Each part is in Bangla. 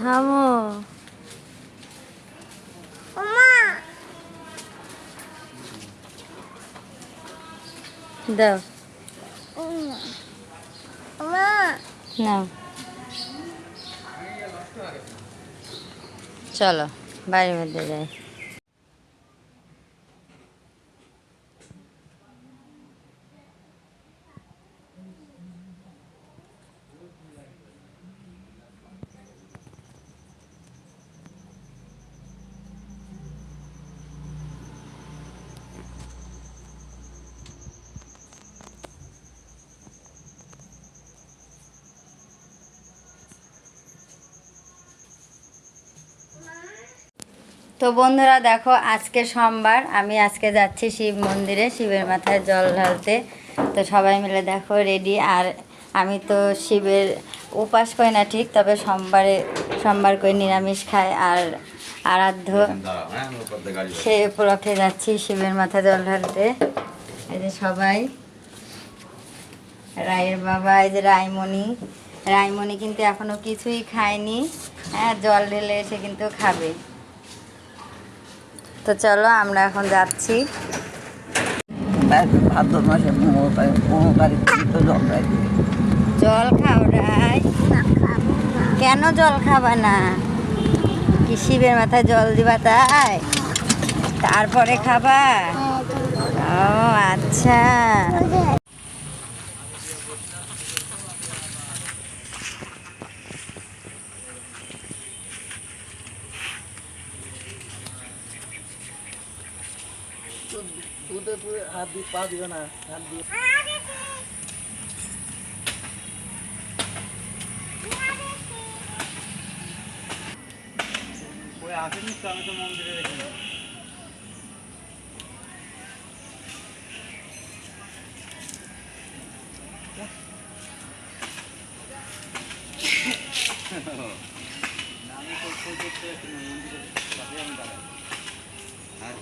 থামো দাও। নাও। চলো বাড়ির মধ্যে যাই। তো বন্ধুরা দেখো, আজকে সোমবার, আমি আজকে যাচ্ছি শিব মন্দিরে, শিবের মাথায় জল ঢালতে। তো সবাই মিলে দেখো রেডি আর আমি তো শিবের উপাস করি না ঠিক, তবে সোমবারে, সোমবার করে নিরামিষ খাই। আর আরাধ্য সে উপলক্ষে যাচ্ছি শিবের মাথায় জল ঢালতে। এই যে সবাই। রায়ের বাবা, এই যে রায়মণি। রায়মণি কিন্তু এখনও কিছুই খায়নি। হ্যাঁ জল ঢেলে এসে কিন্তু খাবে। তো চলো আমরা এখন যাচ্ছি। ভাদ্র মাসে জল খাও রাই। কেন জল খাবা না? কি শিবের মাথায় জল দিবা তাই? তারপরে খাবা? ও আচ্ছা। হাত দিয়ে পা দিও না হাত দিয়ে। ওই আসেনি তো আমি তো মন্দিরে রেখে আমি তো খোঁজ করতে মন্দিরে। আমি দাঁড়াই। হ্যাঁ।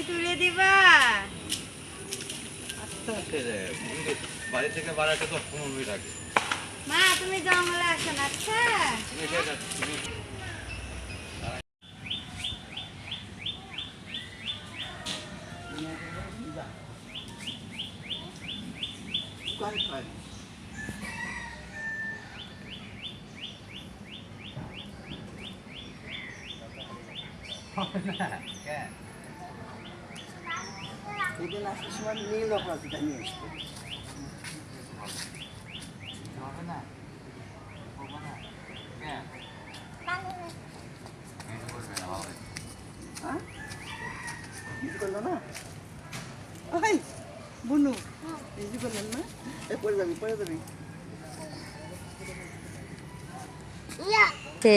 তাই তুলে দিবা। যায়। মন্দির বাড়ি থেকে বাড়াতে তো পনেরো মিনিট আগে। মা তুমি জঙ্গলে আসো না আচ্ছা? এটা এটা- তুমি সেদিন আসার সময় নীল অপরাধীটা নিয়ে কিছু করল না ওই বুনু কিছু করলেন না এ পড়ে যাবি পড়ে যাবি তে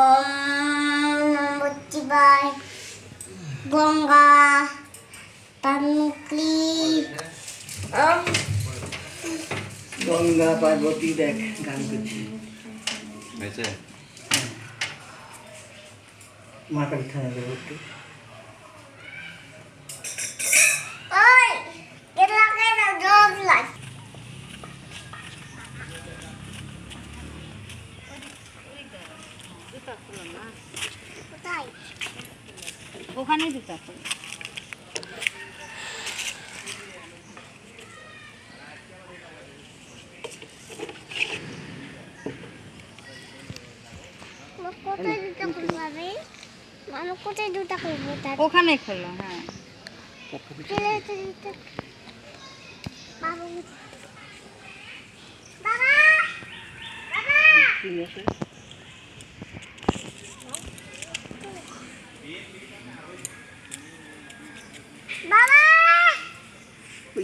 ওম নমঃশিবায় গঙ্গা। তানুকলি ওম গঙ্গা পার্বতী দেখ গান করছি। মা কালী থানা দেবো একটু ওই কেলা কেলা জব লাগ হবে। দুটা তার? ওখানে খোলো হ্যাঁ। বাবা। বাবা!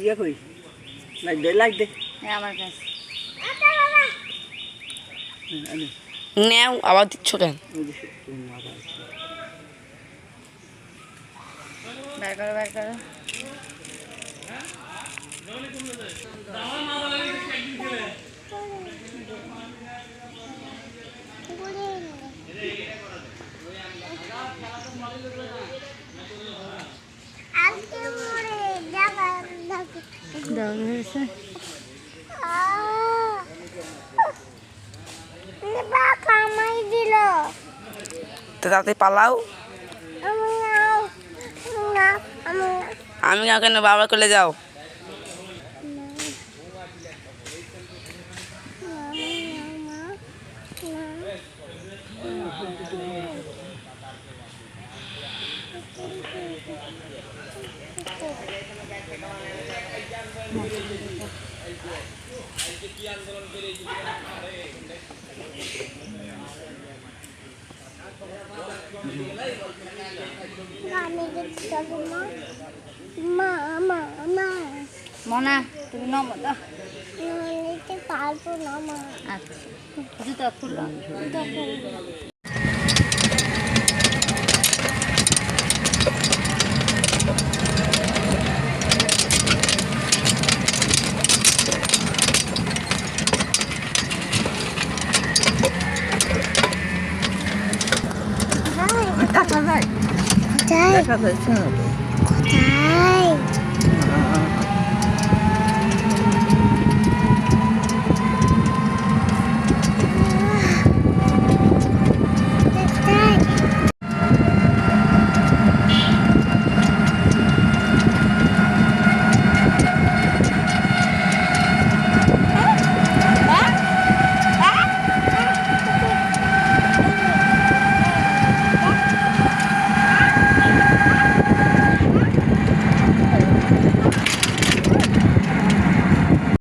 ইয়া কই লাইট দে লাইট দে আমার কাছে নেও আবার দিচ্ছ কেন। বের করো বের করো আজকে মরে যাবা তো তাতে পালাও। আমি কেন বাবা কোলে যাও। আমি দেখতে যাব মা মা মা মা মনা তুমি নম পারব না মা আচ্ছা জুতা খুলো। দেখা যায় কোথায় দেখা যাচ্ছে না তো কোথায়